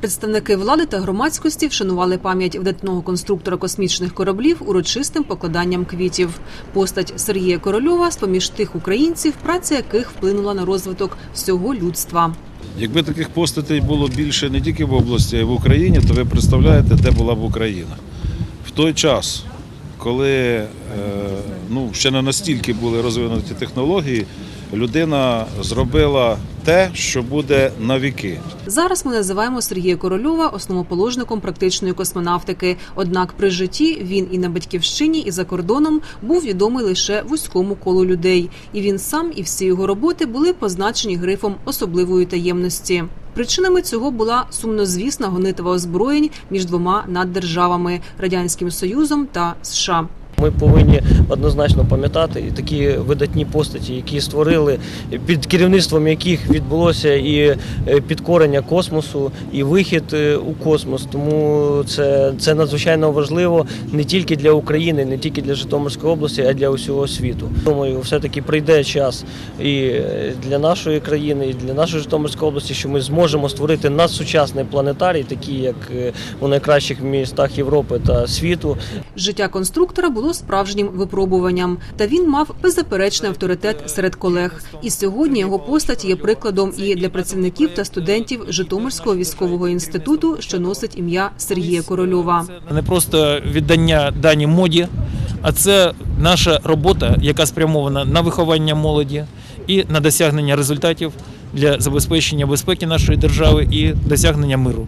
Представники влади та громадськості вшанували пам'ять видатного конструктора космічних кораблів урочистим покладанням квітів. Постать Сергія Корольова з поміж тих українців, праця яких вплинула на розвиток всього людства. Якби таких постатей було більше не тільки в області, а й в Україні, то ви представляєте, де була б Україна. В той час, коли е, ну, ще не настільки були розвинуті технології, людина зробила те, що буде на віки. Зараз ми називаємо Сергія Корольова основоположником практичної космонавтики. Однак при житті він і на батьківщині, і за кордоном був відомий лише вузькому колу людей. І він сам і всі його роботи були позначені грифом особливої таємності. Причинами цього була сумнозвісна гонитва озброєнь між двома наддержавами радянським Союзом та США. Ми повинні однозначно пам'ятати такі видатні постаті, які створили під керівництвом яких відбулося і е, підкорення космосу, і вихід е, у космос. Тому це, це надзвичайно важливо не тільки для України, не тільки для Житомирської області, а для усього світу. Думаю, все-таки прийде час і е, для нашої країни, і для нашої Житомирської області, що ми зможемо створити надсучасний планетарій, такий як у найкращих містах Європи та світу. Життя конструктора справжнім випробуванням, та він мав беззаперечний авторитет серед колег. І сьогодні його постать є прикладом і для працівників та студентів Житомирського військового інституту, що носить ім'я Сергія Корольова. не просто віддання дані моді, а це наша робота, яка спрямована на виховання молоді і на досягнення результатів для забезпечення безпеки нашої держави і досягнення миру.